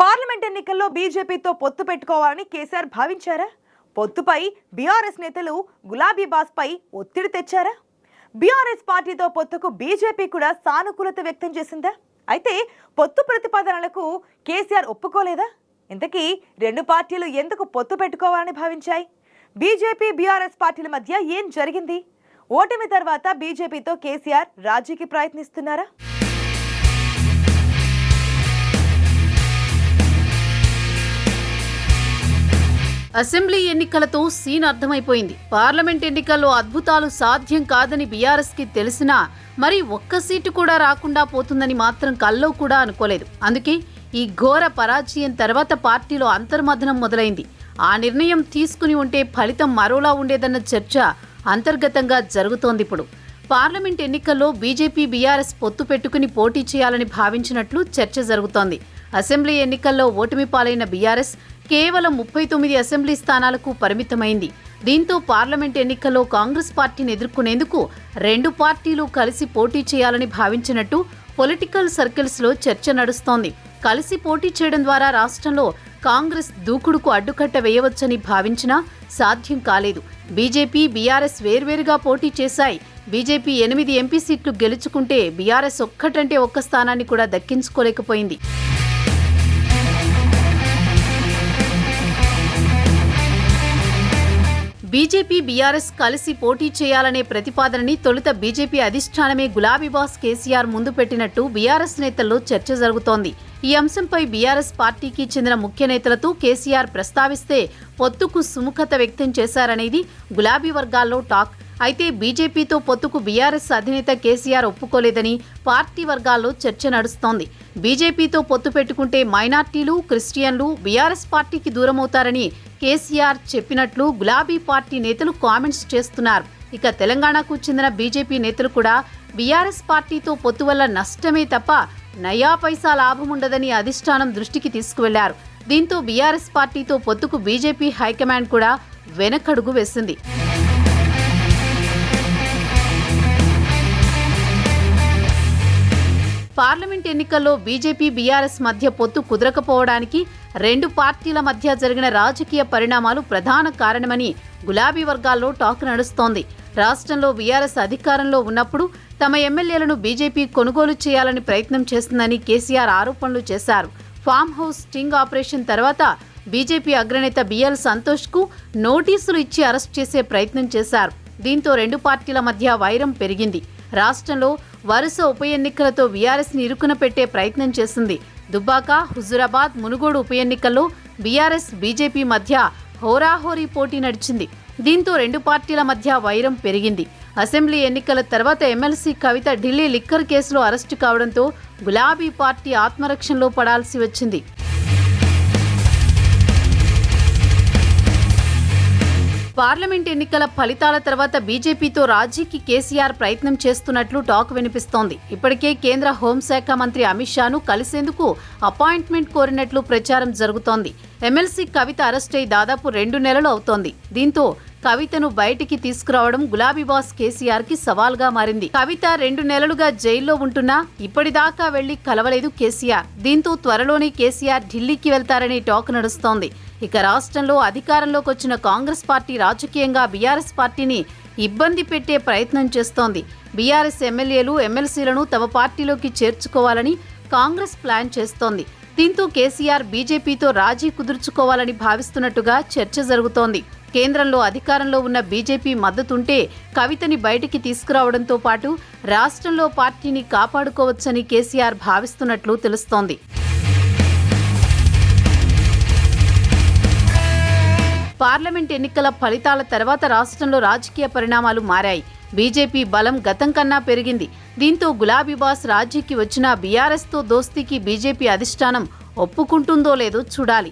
Parliament ఎన్నికల్లో బీజేపీతో పొత్తు పెట్టుకోవాలని కేసీఆర్ భావించారా? పొత్తుపై బీఆర్ఎస్ నేతలు గులాబీ బాస్పై ఒత్తిడి తెచ్చారా? బీఆర్ఎస్ పార్టీతో పొత్తుకు బీజేపీ కూడా సానుకూలత వ్యక్తం చేసిందా? అయితే పొత్తు ప్రతిపాదనలకు కేసీఆర్ ఒప్పుకోలేదా? ఇంతకీ రెండు పార్టీలు ఎందుకు పొత్తు పెట్టుకోవాలని భావించాయి? బీజేపీ బీఆర్ఎస్ పార్టీల మధ్య ఏం జరిగింది? ఓటమి తర్వాత బీజేపీతో కేసీఆర్ రాజీకి ప్రయత్నిస్తున్నారా? అసెంబ్లీ ఎన్నికలతో సీన్ అర్థమైపోయింది. పార్లమెంట్ ఎన్నికల్లో అద్భుతాలు సాధ్యం కాదని బీఆర్ఎస్కి తెలిసినా మరి ఒక్క సీటు కూడా రాకుండా పోతుందని మాత్రం కల్లో కూడా అనుకోలేదు. అందుకే ఈ ఘోర పరాజయం తర్వాత పార్టీలో అంతర్మథనం మొదలైంది. ఆ నిర్ణయం తీసుకుని ఉంటే ఫలితం మరోలా ఉండేదన్న చర్చ అంతర్గతంగా జరుగుతోంది ఇప్పుడు పార్లమెంట్ ఎన్నికల్లో బీజేపీ బీఆర్ఎస్ పొత్తు పెట్టుకుని పోటీ చేయాలని భావించినట్లు చర్చ జరుగుతోంది. అసెంబ్లీ ఎన్నికల్లో ఓటమి పాలైన బీఆర్ఎస్ కేవలం ముప్పై తొమ్మిది అసెంబ్లీ స్థానాలకు పరిమితమైంది. దీంతో పార్లమెంట్ ఎన్నికల్లో కాంగ్రెస్ పార్టీని ఎదుర్కొనేందుకు రెండు పార్టీలు కలిసి పోటీ చేయాలని భావించినట్టు పొలిటికల్ సర్కిల్స్లో చర్చ నడుస్తోంది. కలిసి పోటీ చేయడం ద్వారా రాష్ట్రంలో కాంగ్రెస్ దూకుడుకు అడ్డుకట్ట వేయవచ్చని భావించినా సాధ్యం కాలేదు. బీజేపీ బీఆర్ఎస్ వేర్వేరుగా పోటీ చేశాయి. బీజేపీ ఎనిమిది ఎంపీ సీట్లు గెలుచుకుంటే బీఆర్ఎస్ ఒక్కటంటే ఒక్క స్థానాన్ని కూడా దక్కించుకోలేకపోయింది. బీజేపీ బీఆర్ఎస్ కలిసి పోటీ చేయాలనే ప్రతిపాదనని తొలుత బీజేపీ అధిష్టానమే గులాబీ బాస్ కేసీఆర్ ముందు పెట్టినట్టు బీఆర్ఎస్ నేతల్లో చర్చ జరుగుతోంది. ఈ అంశంపై బీఆర్ఎస్ పార్టీకి చెందిన ముఖ్య నేతలతో కేసీఆర్ ప్రస్తావిస్తే పొత్తుకు సుముఖత వ్యక్తం చేశారనేది గులాబీ వర్గాల్లో టాక్. అయితే బీజేపీతో పొత్తుకు బీఆర్ఎస్ అధినేత కేసీఆర్ ఒప్పుకోలేదని పార్టీ వర్గాల్లో చర్చ నడుస్తోంది. బీజేపీతో పొత్తు పెట్టుకుంటే మైనార్టీలు క్రిస్టియన్లు బీఆర్ఎస్ పార్టీకి దూరమవుతారని కేసీఆర్ చెప్పినట్లు గులాబీ పార్టీ నేతలు కామెంట్స్ చేస్తున్నారు. ఇక తెలంగాణకు చెందిన బీజేపీ నేతలు కూడా బీఆర్ఎస్ పార్టీతో పొత్తు వల్ల నష్టమే తప్ప నయా పైసా లాభం ఉండదని అధిష్టానం దృష్టికి తీసుకువెళ్ళారు. దీంతో బీఆర్ఎస్ పార్టీతో పొత్తుకు బీజేపీ హైకమాండ్ కూడా వెనకడుగు వేసింది. పార్లమెంట్ ఎన్నికల్లో బీజేపీ బీఆర్ఎస్ మధ్య పొత్తు కుదరకపోవడానికి రెండు పార్టీల మధ్య జరిగిన రాజకీయ పరిణామాలు ప్రధాన కారణమని గులాబీ వర్గాల్లో టాక్ నడుస్తోంది. రాష్ట్రంలో బీఆర్ఎస్ అధికారంలో ఉన్నప్పుడు తమ ఎమ్మెల్యేలను బీజేపీ కొనుగోలు చేయాలని ప్రయత్నం చేస్తుందని కేసీఆర్ ఆరోపణలు చేశారు. ఫామ్ హౌస్ స్టింగ్ ఆపరేషన్ తర్వాత బీజేపీ అగ్రనేత బిఎల్ సంతోష్కు నోటీసులు ఇచ్చి అరెస్ట్ చేసే ప్రయత్నం చేశారు. దీంతో రెండు పార్టీల మధ్య వైరం పెరిగింది. రాష్ట్రంలో వరుస ఉప ఎన్నికలతో బీఆర్ఎస్ని ఇరుకున పెట్టే ప్రయత్నం చేసింది. దుబ్బాక హుజురాబాద్ మునుగోడు ఉప ఎన్నికల్లో బీఆర్ఎస్ బీజేపీ మధ్య హోరాహోరీ పోటీ నడిచింది. దీంతో రెండు పార్టీల మధ్య వైరం పెరిగింది. అసెంబ్లీ ఎన్నికల తర్వాత ఎమ్మెల్సీ కవిత ఢిల్లీ లిక్కర్ కేసులో అరెస్టు కావడంతో గులాబీ పార్టీ ఆత్మరక్షణలో పడాల్సి వచ్చింది. పార్లమెంట్ ఎన్నికల ఫలితాల తర్వాత బీజేపీతో రాజీకి కేసీఆర్ ప్రయత్నం చేస్తున్నట్లు టాక్ వినిపిస్తోంది. ఇప్పటికే కేంద్ర హోంశాఖ మంత్రి అమిత్ షాను కలిసేందుకు అపాయింట్మెంట్ కోరినట్లు ప్రచారం జరుగుతోంది. ఎమ్మెల్సీ కవిత అరెస్ట్ అయి దాదాపు రెండు నెలలు అవుతోంది. దీంతో కవితను బయటికి తీసుకురావడం గులాబీ బాస్ కేసీఆర్కి సవాల్గా మారింది. కవిత రెండు నెలలుగా జైల్లో ఉంటున్నా ఇప్పటిదాకా వెళ్ళి కలవలేదు కేసీఆర్. దీంతో త్వరలోనే కేసీఆర్ ఢిల్లీకి వెళ్తారనే టాక్ నడుస్తోంది. ఇక రాష్ట్రంలో అధికారంలోకి వచ్చిన కాంగ్రెస్ పార్టీ రాజకీయంగా బీఆర్ఎస్ పార్టీని ఇబ్బంది పెట్టే ప్రయత్నం చేస్తోంది. బీఆర్ఎస్ ఎమ్మెల్యేలు ఎమ్మెల్సీలను తమ పార్టీలోకి చేర్చుకోవాలని కాంగ్రెస్ ప్లాన్ చేస్తోంది. దీంతో కేసీఆర్ బీజేపీతో రాజీ కుదుర్చుకోవాలని భావిస్తున్నట్టుగా చర్చ జరుగుతోంది. కేంద్రంలో అధికారంలో ఉన్న బీజేపీ మద్దతుంటే కవితని బయటికి తీసుకురావడంతో పాటు రాష్ట్రంలో పార్టీని కాపాడుకోవచ్చని కేసీఆర్ భావిస్తున్నట్లు తెలుస్తోంది. పార్లమెంట్ ఎన్నికల ఫలితాల తర్వాత రాష్ట్రంలో రాజకీయ పరిణామాలు మారాయి. బీజేపీ బలం గతం కన్నా పెరిగింది. దీంతో గులాబీ బాస్ రాజీకి వచ్చిన బీఆర్ఎస్తో దోస్తీకి బీజేపీ అధిష్టానం ఒప్పుకుంటుందో లేదో చూడాలి.